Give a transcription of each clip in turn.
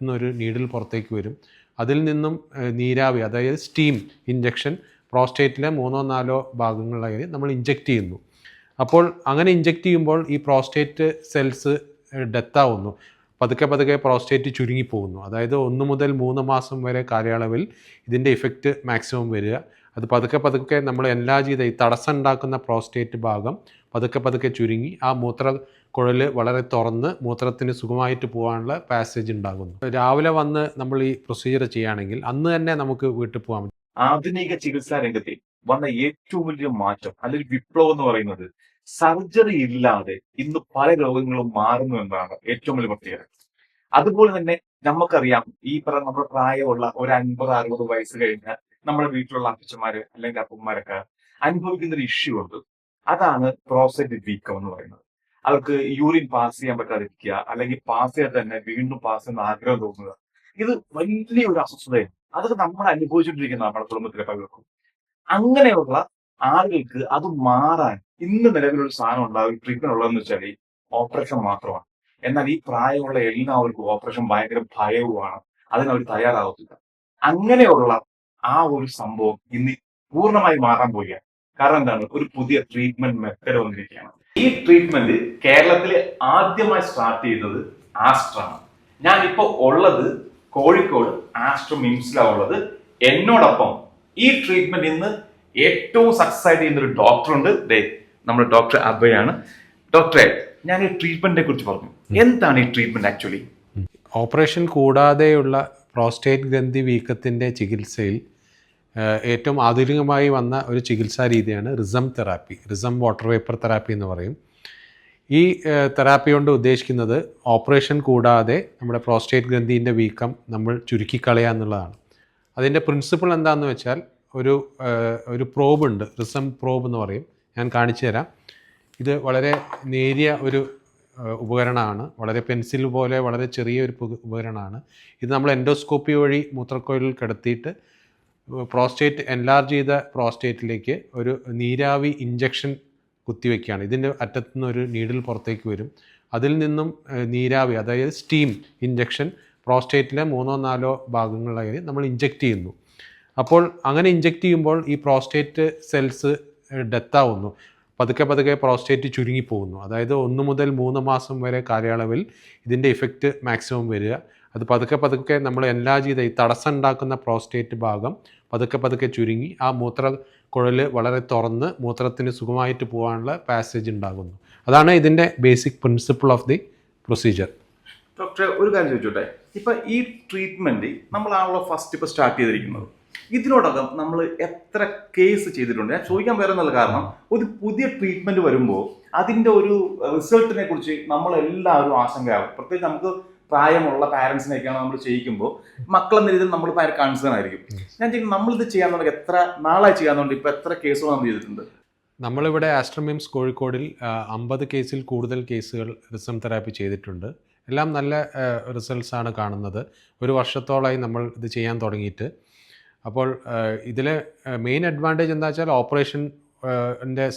നിന്നൊരു നീഡിൽ പുറത്തേക്ക് വരും. അതിൽ നിന്നും നീരാവി അതായത് സ്റ്റീം ഇഞ്ചക്ഷൻ പ്രോസ്റ്റേറ്റിലെ മൂന്നോ നാലോ ഭാഗങ്ങളിലായി നമ്മൾ ഇഞ്ചെക്റ്റ് ചെയ്യുന്നു. അപ്പോൾ അങ്ങനെ ഇഞ്ചെക്റ്റ് ചെയ്യുമ്പോൾ ഈ പ്രോസ്റ്റേറ്റ് സെൽസ് ഡെത്താവുന്നു പതുക്കെ പതുക്കെ പ്രോസ്റ്റേറ്റ് ചുരുങ്ങിപ്പോകുന്നു. അതായത് ഒന്ന് മുതൽ മൂന്ന് മാസം വരെ കാലയളവിൽ ഇതിന്റെ ഇഫക്റ്റ് മാക്സിമം വരിക. അത് പതുക്കെ പതുക്കെ നമ്മൾ എല്ലാ ചെയ്ത ഈ തടസ്സം ഉണ്ടാക്കുന്ന പ്രോസ്റ്റേറ്റ് ഭാഗം പതുക്കെ പതുക്കെ ചുരുങ്ങി ആ മൂത്ര കുഴൽ വളരെ തുറന്ന് മൂത്രത്തിന് സുഖമായിട്ട് പോകാനുള്ള പാസേജ് ഉണ്ടാകുന്നു. രാവിലെ വന്ന് നമ്മൾ ഈ പ്രൊസീജിയർ ചെയ്യുകയാണെങ്കിൽ അന്ന് തന്നെ നമുക്ക് വീട്ടിൽ പോകാൻ പറ്റും. ആധുനിക ചികിത്സാ രംഗത്തെ വന്ന ഏറ്റവും വലിയ മാറ്റം അല്ലെങ്കിൽ വിപ്ലവം എന്ന് പറയുന്നത് സർജറി ഇല്ലാതെ ഇന്ന് പല രോഗങ്ങളും മാറുന്നു എന്നാണ് ഏറ്റവും വലിയ പ്രത്യേകത. അതുപോലെ തന്നെ നമുക്കറിയാം ഈ പറഞ്ഞ നമ്മുടെ പ്രായമുള്ള ഒരു അൻപത് അറുപത് വയസ്സ് കഴിഞ്ഞ നമ്മുടെ വീട്ടിലുള്ള അപ്പച്ചന്മാര് അല്ലെങ്കിൽ അപ്പന്മാരൊക്കെ അനുഭവിക്കുന്ന ഒരു ഇഷ്യൂ ഉണ്ട്. അതാണ് പ്രോസറ്റ് വീക്കം എന്ന് പറയുന്നത്. അവർക്ക് യൂറിൻ പാസ് ചെയ്യാൻ പറ്റാതിരിക്കുക അല്ലെങ്കിൽ പാസ് ചെയ്യാൻ തന്നെ വീണ്ടും പാസ് ചെയ്യുന്ന ആഗ്രഹം തോന്നുക. ഇത് വലിയൊരു അസ്വസ്ഥതയാണ്. അതൊക്കെ നമ്മൾ അനുഭവിച്ചുകൊണ്ടിരിക്കുന്ന നമ്മുടെ കുടുംബത്തിലെ പലർക്കും. അങ്ങനെയുള്ള ആളുകൾക്ക് അത് മാറാൻ ഇന്ന് നിലവിലൊരു സാധനം ഉണ്ടാവും ട്രീറ്റ്മെന്റ് ഉള്ളതെന്ന് വെച്ചാൽ ഓപ്പറേഷൻ മാത്രമാണ്. എന്നാൽ ഈ പ്രായമുള്ള എല്ലാവർക്കും ഓപ്പറേഷൻ ഭയങ്കര ഭയവുമാണ്. അതിനവർ തയ്യാറാവത്തില്ല. അങ്ങനെയുള്ള ആ ഒരു സംഭവം ഇന്ന് പൂർണമായി മാറാൻ പോവുകയാണ്. കാരണം എന്താണ്? ഒരു പുതിയ ട്രീറ്റ്മെന്റ് മെത്തേഡ് വന്നിരിക്കുകയാണ്. ഈ ട്രീറ്റ്മെന്റ് കേരളത്തിൽ ആദ്യമായി സ്റ്റാർട്ട് ചെയ്തത് ആസ്ട്രാണ് ഞാൻ ഇപ്പോൾ ഉള്ളത് കോഴിക്കോട് ആസ്ട്രോ മിംസിലാണ് ഉള്ളത്. എന്നോടൊപ്പം ഈ ട്രീറ്റ്മെന്റ് ഇന്ന് ഏറ്റവും സക്സസ് ആയിട്ട് ചെയ്യുന്ന ഒരു ഡോക്ടർ ഉണ്ട്. ദേ നമ്മുടെ ഡോക്ടർ അഭയാണ് ഡോക്ടറെ ഞാൻ ഈ ട്രീറ്റ്മെന്റിനെ കുറിച്ച് പറഞ്ഞു. എന്താണ് ഈ ട്രീറ്റ്മെന്റ് ആക്ച്വലി ഓപ്പറേഷൻ കൂടാതെയുള്ള പ്രോസ്റ്റേറ്റ് ഗ്രന്ഥി വീക്കത്തിന്റെ ചികിത്സയിൽ ഏറ്റവും ആധുനികമായി വന്ന ഒരു ചികിത്സാ രീതിയാണ് Rezum therapy Rezum water vapour therapy എന്ന് പറയും. ഈ തെറാപ്പി കൊണ്ട് ഉദ്ദേശിക്കുന്നത് ഓപ്പറേഷൻ കൂടാതെ നമ്മുടെ പ്രോസ്റ്റേറ്റ് ഗ്രന്ഥിന്റെ വീക്കം നമ്മൾ ചുരുക്കിക്കളയുക എന്നുള്ളതാണ്. അതിന്റെ പ്രിൻസിപ്പിൾ എന്താണെന്ന് വെച്ചാൽ ഒരു ഒരു പ്രോബ് ഉണ്ട് റിസം പ്രോബ് എന്ന് പറയും. ഞാൻ കാണിച്ചു തരാം. ഇത് വളരെ നേരിയ ഒരു ഉപകരണമാണ് വളരെ പെൻസിൽ പോലെ വളരെ ചെറിയ ഒരു ഉപകരണമാണ്. ഇത് നമ്മൾ എൻഡോസ്കോപ്പി വഴി മൂത്രക്കോയിലിൽ കിടത്തിയിട്ട് പ്രോസ്റ്റേറ്റ് എൻലാർജ് ചെയ്ത പ്രോസ്റ്റേറ്റിലേക്ക് ഒരു നീരാവി ഇഞ്ചക്ഷൻ കുത്തിവെക്കുകയാണ്. ഇതിന്റെ അറ്റത്തു നിന്ന് ഒരു നീഡിൽ പുറത്തേക്ക് വരും. അതിൽ നിന്നും നീരാവി അതായത് സ്റ്റീം ഇഞ്ചക്ഷൻ പ്രോസ്റ്റേറ്റിലെ മൂന്നോ നാലോ ഭാഗങ്ങളിലായി നമ്മൾ ഇഞ്ചെക്റ്റ് ചെയ്യുന്നു. അപ്പോൾ അങ്ങനെ ഇഞ്ചെക്റ്റ് ചെയ്യുമ്പോൾ ഈ പ്രോസ്റ്റേറ്റ് സെൽസ് ഡെത്താവുന്നു പതുക്കെ പതുക്കെ പ്രോസ്റ്റേറ്റ് ചുരുങ്ങിപ്പോകുന്നു. അതായത് ഒന്ന് മുതൽ മൂന്ന് മാസം വരെ കാലയളവിൽ ഇതിന്റെ ഇഫക്റ്റ് മാക്സിമം വരിക. അത് പതുക്കെ പതുക്കെ നമ്മൾ എല്ലാ ചെയ്ത ഈ തടസ്സം ഉണ്ടാക്കുന്ന പ്രോസ്റ്റേറ്റ് ഭാഗം പതുക്കെ പതുക്കെ ചുരുങ്ങി ആ മൂത്ര കുഴൽ വളരെ തുറന്ന് മൂത്രത്തിന് സുഖമായിട്ട് പോകാനുള്ള പാസേജ് ഉണ്ടാകുന്നു. അതാണ് ഇതിന്റെ basic principle of the procedure ഡോക്ടറെ ഒരു കാര്യം ചോദിച്ചോട്ടെ? ഇപ്പം ഈ ട്രീറ്റ്മെന്റ് നമ്മളാണല്ലോ ഫസ്റ്റ് ഇപ്പോൾ സ്റ്റാർട്ട് ചെയ്തിരിക്കുന്നത്. ഇതിനോടകം നമ്മൾ എത്ര കേസ് ചെയ്തിട്ടുണ്ട്? ഞാൻ ചോദിക്കാൻ വരുന്നുള്ള കാരണം ഒരു പുതിയ ട്രീറ്റ്മെന്റ് വരുമ്പോൾ അതിന്റെ ഒരു റിസൾട്ടിനെ കുറിച്ച് നമ്മളെല്ലാവരും ആശങ്കയാകും പ്രത്യേകിച്ച് നമുക്ക് പ്രായമുള്ള പാരൻസിനെയൊക്കെയാണ് നമ്മൾ ചെയ്യിക്കുമ്പോൾ മക്കളെന്ന രീതിയിൽ നമ്മൾ ഭയങ്കര കൺസേൺ ആയിരിക്കും. ഞാൻ ചോദിക്കുന്നത് നമ്മളിത് ചെയ്യാൻ തുടങ്ങി എത്ര നാളായി ചെയ്യാൻ തുടങ്ങി ഇപ്പൊ എത്ര കേസുകൾ നമ്മൾ ചെയ്തിട്ടുണ്ട്? നമ്മളിവിടെ ആസ്ട്രമിംസ് കോഴിക്കോടിൽ അമ്പത് കേസിൽ കൂടുതൽ കേസുകൾ റിസം തെറാപ്പി ചെയ്തിട്ടുണ്ട്. എല്ലാം നല്ല റിസൾട്ട്സ് ആണ് കാണുന്നത്. ഒരു വർഷത്തോളമായി നമ്മൾ ഇത് ചെയ്യാൻ തുടങ്ങിയിട്ട്. അപ്പോൾ ഇതിലെ മെയിൻ അഡ്വാന്റേജ് എന്താ വെച്ചാൽ ഓപ്പറേഷൻ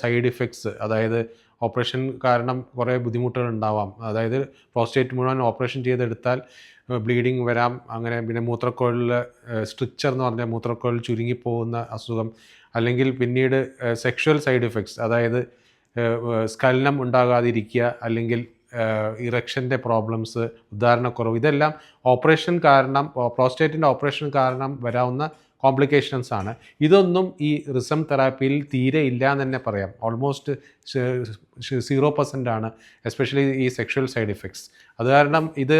സൈഡ് ഇഫക്ട്സ് അതായത് ഓപ്പറേഷൻ കാരണം കുറേ ബുദ്ധിമുട്ടുകൾ ഉണ്ടാവാം. അതായത് പ്രോസ്റ്റേറ്റ് മുഴുവൻ ഓപ്പറേഷൻ ചെയ്തെടുത്താൽ ബ്ലീഡിങ് വരാം. അങ്ങനെ പിന്നെ മൂത്രക്കോഴിൽ സ്ട്രിക്ചർ എന്ന് പറഞ്ഞാൽ മൂത്രക്കോഴിൽ ചുരുങ്ങിപ്പോകുന്ന അസുഖം. അല്ലെങ്കിൽ പിന്നീട് സെക്ഷുവൽ സൈഡ് ഇഫക്ട്സ് അതായത് സ്ഖലനം ഉണ്ടാകാതിരിക്കുക അല്ലെങ്കിൽ ഇറക്ഷന്റെ പ്രോബ്ലംസ് ഉദാഹരണക്കുറവ് ഇതെല്ലാം ഓപ്പറേഷൻ കാരണം പ്രോസ്റ്റേറ്റിന്റെ ഓപ്പറേഷൻ കാരണം വരാവുന്ന കോംപ്ലിക്കേഷൻസ് ആണ്. ഇതൊന്നും ഈ റിസം തെറാപ്പിയിൽ തീരെ ഇല്ല എന്ന് തന്നെ പറയാം. ഓൾമോസ്റ്റ് സീറോ പെർസെന്റ് ആണ് എസ്പെഷ്യലി ഈ സെക്ഷൽ സൈഡ് ഇഫക്ട്സ് അത് കാരണം ഇത്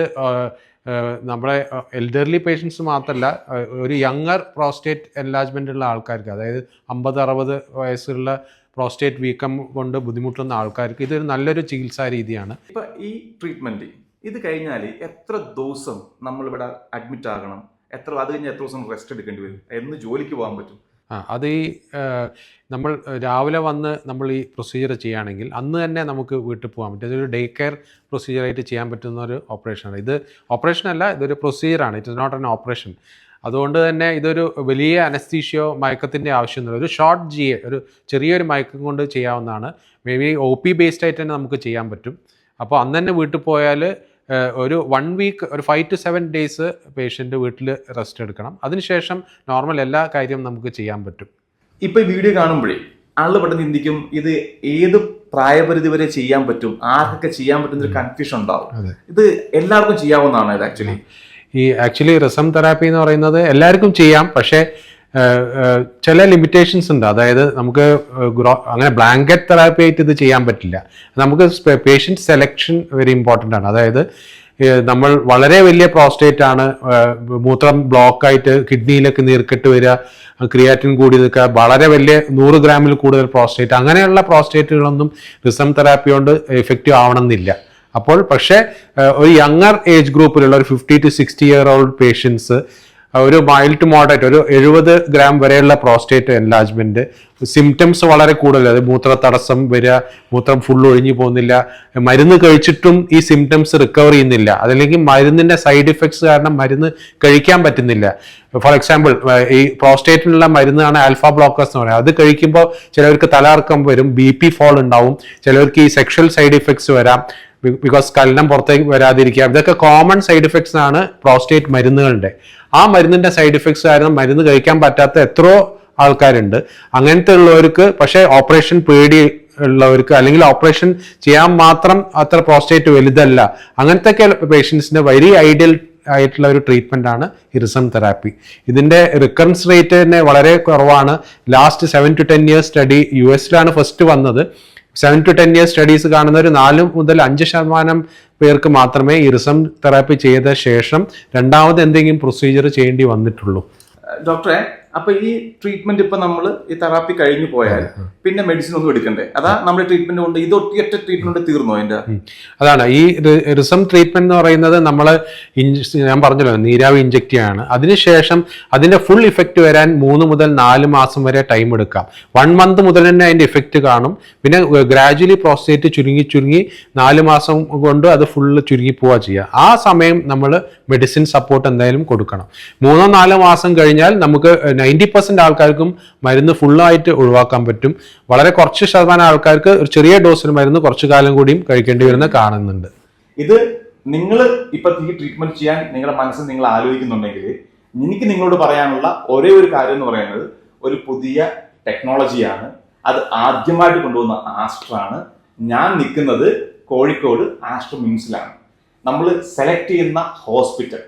നമ്മുടെ എൽഡർലി പേഷ്യൻസ് മാത്രമല്ല ഒരു യങ്ങർ പ്രോസ്റ്റേറ്റ് എൻലാജ്മെന്റ് ഉള്ള ആൾക്കാർക്ക് അതായത് അമ്പത് അറുപത് വയസ്സുള്ള പ്രോസ്റ്റേറ്റ് വീക്കം കൊണ്ട് ബുദ്ധിമുട്ടുന്ന ആൾക്കാർക്ക് ഇതൊരു നല്ലൊരു ചികിത്സാ രീതിയാണ്. ഇപ്പൊ ഈ ട്രീറ്റ്മെന്റ് ഇത് കഴിഞ്ഞാൽ എത്ര ദിവസം നമ്മളിവിടെ അഡ്മിറ്റ് ആകണം? എത്ര അത് കഴിഞ്ഞ് എത്ര ദിവസം റെസ്റ്റ് എടുക്കേണ്ടി വരും? എന്ന് ജോലിക്ക് പോകാൻ പറ്റും. ആ അത് ഈ നമ്മൾ രാവിലെ വന്ന് നമ്മൾ ഈ പ്രൊസീജിയർ ചെയ്യുകയാണെങ്കിൽ അന്ന് തന്നെ നമുക്ക് വീട്ടിൽ പോകാൻ പറ്റും. ഇതൊരു ഡേ കെയർ പ്രൊസീജിയറായിട്ട് ചെയ്യാൻ പറ്റുന്ന ഒരു ഓപ്പറേഷനാണ് ഇത് ഓപ്പറേഷൻ അല്ല ഇതൊരു പ്രൊസീജിയറാണ് it is not an operation അതുകൊണ്ട് തന്നെ ഇതൊരു വലിയ അനസ്തീഷ്യോ മയക്കത്തിന്റെ ആവശ്യമൊന്നുമില്ല. ഒരു ഷോർട്ട് ജി എ ഒരു ചെറിയൊരു മയക്കം കൊണ്ട് ചെയ്യാവുന്നതാണ്. Maybe O P based ആയിട്ട് തന്നെ നമുക്ക് ചെയ്യാൻ പറ്റും. അപ്പോൾ അന്ന് തന്നെ വീട്ടിൽ പോയാൽ ഒരു വൺ വീക്ക് ഒരു five to seven days patient വീട്ടിൽ റെസ്റ്റ് എടുക്കണം. അതിനുശേഷം നോർമൽ എല്ലാ കാര്യവും നമുക്ക് ചെയ്യാൻ പറ്റും. ഇപ്പോൾ ഈ വീഡിയോ കാണുമ്പോഴേ ആളുകൾ പെട്ടെന്ന് ചിന്തിക്കും ഇത് ഏത് പ്രായപരിധി വരെ ചെയ്യാൻ പറ്റും? ആർക്കൊക്കെ ചെയ്യാൻ പറ്റുന്ന ഒരു കൺഫ്യൂഷൻ ഉണ്ടാവും. ഇത് എല്ലാവർക്കും ചെയ്യാവുന്നതാണ് ഇത് ആക്ച്വലി ഈ ആക്ച്വലി റിസം തെറാപ്പി എന്ന് പറയുന്നത് എല്ലാവർക്കും ചെയ്യാം. പക്ഷേ ചില ലിമിറ്റേഷൻസ് ഉണ്ട്. അതായത് നമുക്ക് ഗ്രോ അങ്ങനെ ബ്ലാങ്കറ്റ് തെറാപ്പി ആയിട്ട് ഇത് ചെയ്യാൻ പറ്റില്ല. നമുക്ക് പേഷ്യന്റ് സെലക്ഷൻ വെരി ഇമ്പോർട്ടന്റ് ആണ്. അതായത് നമ്മൾ വളരെ വലിയ പ്രോസ്റ്റേറ്റ് ആണ് മൂത്രം ബ്ലോക്കായിട്ട് കിഡ്നിയിലേക്ക് നീർക്കെട്ട് വരിക ക്രിയാറ്റിൻ കൂടി നിൽക്കുക വളരെ വലിയ നൂറ് ഗ്രാമിൽ കൂടുതൽ പ്രോസ്റ്റേറ്റ് അങ്ങനെയുള്ള പ്രോസ്റ്റേറ്റുകളൊന്നും റിസം തെറാപ്പി കൊണ്ട് എഫക്റ്റീവ് ആവണമെന്നില്ല. അപ്പോൾ പക്ഷേ ഒരു യങ്ങർ ഏജ് ഗ്രൂപ്പിലുള്ള ഒരു fifty to sixty year old patients ഒരു മൈൽഡ് ടു മോഡറേറ്റ് ഒരു എഴുപത് ഗ്രാം വരെയുള്ള പ്രോസ്റ്റേറ്റ് എൻലാജ്മെന്റ് സിംറ്റംസ് വളരെ കൂടുതൽ. അത് മൂത്ര തടസ്സം വരിക മൂത്രം ഫുൾ ഒഴിഞ്ഞു പോകുന്നില്ല മരുന്ന് കഴിച്ചിട്ടും ഈ സിംറ്റംസ് റിക്കവർ ചെയ്യുന്നില്ല. അതല്ലെങ്കിൽ മരുന്നിന്റെ സൈഡ് ഇഫക്ട്സ് കാരണം മരുന്ന് കഴിക്കാൻ പറ്റുന്നില്ല. ഫോർ എക്സാമ്പിൾ ഈ പ്രോസ്റ്റേറ്റിനുള്ള മരുന്നാണ് ആൽഫ ബ്ലോക്കേഴ്സ് എന്ന് പറയുന്നത്. അത് കഴിക്കുമ്പോൾ ചിലവർക്ക് തലകറക്കം വരും ബി പി ഫോൾ ഉണ്ടാവും. ചിലവർക്ക് ഈ സെക്ഷൽ സൈഡ് ഇഫക്ട്സ് വരാം. ബിക്കോസ് കല്ലം പുറത്തേക്ക് വരാതിരിക്കുക. ഇതൊക്കെ കോമൺ സൈഡ് ഇഫക്ട്സ് ആണ് പ്രോസ്റ്റേറ്റ് മരുന്നുകളുടെ. ആ മരുന്നിന്റെ സൈഡ് ഇഫക്ട്സ് കാരണം മരുന്ന് കഴിക്കാൻ പറ്റാത്ത എത്രയോ ആൾക്കാരുണ്ട്. അങ്ങനത്തെ ഉള്ളവർക്ക് പക്ഷേ ഓപ്പറേഷൻ പേടി ഉള്ളവർക്ക് അല്ലെങ്കിൽ ഓപ്പറേഷൻ ചെയ്യാൻ മാത്രം അത്ര പ്രോസ്റ്റേറ്റ് വലുതല്ല. അങ്ങനത്തെ പേഷ്യൻസിന് വെരി ഐഡിയൽ ആയിട്ടുള്ള ഒരു ട്രീറ്റ്മെന്റ് ആണ് ഇറിസം തെറാപ്പി. ഇതിന്റെ റിക്കറൻസ് റേറ്റ് തന്നെ വളരെ കുറവാണ്. Last seven to ten years study U എസിലാണ് first വന്നത്. Seven to ten years studies കാണുന്ന ഒരു നാല് മുതൽ അഞ്ച് ശതമാനം പേർക്ക് മാത്രമേ ഇറിസം തെറാപ്പി ചെയ്ത ശേഷം രണ്ടാമത് എന്തെങ്കിലും പ്രൊസീജിയർ ചെയ്യേണ്ടി വന്നിട്ടുള്ളൂ. ഡോക്ടറെ അപ്പൊ ഈ ട്രീറ്റ്മെന്റ് ഇപ്പൊ നമ്മൾ ഈ തെറാപ്പി കഴിഞ്ഞു പോയാൽ പിന്നെ മെഡിസിൻ ഒന്നും എടുക്കണ്ടേ? അതാ നമ്മുടെ ട്രീറ്റ്മെന്റ് കൊണ്ട് ഇത് ഒറ്റ ട്രീറ്റ്മെന്റ് തീർന്നു അതിന്റെ. അതാണ്. ഈ റിസം ട്രീറ്റ്മെന്റ് എന്ന് പറയുന്നത് നമ്മൾ ഞാൻ പറഞ്ഞല്ലോ നീരാവി ഇഞ്ചക്ട് ചെയ്യാണ്. അതിനുശേഷം അതിന്റെ ഫുൾ ഇഫക്റ്റ് വരാൻ മൂന്ന് മുതൽ നാല് മാസം വരെ ടൈം എടുക്കാം. വൺ മന്ത് മുതൽ തന്നെ അതിന്റെ ഇഫക്റ്റ് കാണും. പിന്നെ ഗ്രാജുവലി പ്രോസ്റ്റേറ്റ് ചുരുങ്ങി ചുരുങ്ങി നാല് മാസം കൊണ്ട് അത് ഫുള്ള് ചുരുങ്ങി പോവുക ചെയ്യുക ആ സമയം നമ്മൾ മെഡിസിൻ സപ്പോർട്ട് എന്തായാലും കൊടുക്കണം. മൂന്നോ നാലോ മാസം കഴിഞ്ഞാൽ നമുക്ക് നയന്റി പെർസെന്റ് ആൾക്കാർക്കും മരുന്ന് ഫുള്ളായിട്ട് ഒഴിവാക്കാൻ പറ്റും. വളരെ കുറച്ച് ശതമാനം ആൾക്കാർക്ക് ഒരു ചെറിയ ഡോസിന് മരുന്ന് കുറച്ചു കാലം കൂടിയും കഴിക്കേണ്ടി വരുന്ന കാണുന്നുണ്ട്. ഇത് നിങ്ങൾ ഇപ്പൊ ഈ ട്രീറ്റ്മെന്റ് ചെയ്യാൻ നിങ്ങളുടെ മനസ്സിൽ നിങ്ങൾ ആലോചിക്കുന്നുണ്ടെങ്കിൽ എനിക്ക് നിങ്ങളോട് പറയാനുള്ള ഒരേ ഒരു കാര്യം എന്ന് പറയുന്നത് ഒരു പുതിയ ടെക്നോളജിയാണ് അത് ആദ്യമായിട്ട് കൊണ്ടുവന്ന ആസ്ട്രാണ് ഞാൻ നിൽക്കുന്നത് കോഴിക്കോട് ആസ്ട്രോ മിംസിലാണ് നമ്മൾ സെലക്ട് ചെയ്യുന്ന ഹോസ്പിറ്റൽ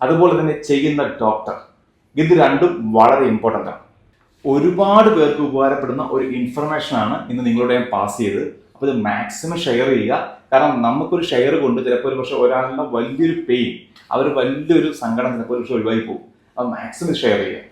അതുപോലെ തന്നെ ചെയ്യുന്ന ഡോക്ടർ ഇത് രണ്ടും വളരെ ഇമ്പോർട്ടന്റ് ആണ്. ഒരുപാട് പേർക്ക് ഉപകാരപ്പെടുന്ന ഒരു ഇൻഫർമേഷൻ ആണ് ഇന്ന് നിങ്ങളോട് ഞാൻ പാസ് ചെയ്ത് അപ്പോൾ ഇത് മാക്സിമം ഷെയർ ചെയ്യുക. കാരണം നമുക്കൊരു ഷെയർ കൊണ്ട് ചിലപ്പോൾ ഒരു പക്ഷേ ഒരാളുടെ വലിയൊരു പെയിൻ അവർ വലിയൊരു സങ്കടം ചിലപ്പോൾ ഒരു പക്ഷേ ഒഴിവായി പോകും. അത് മാക്സിമം ഷെയർ ചെയ്യുക.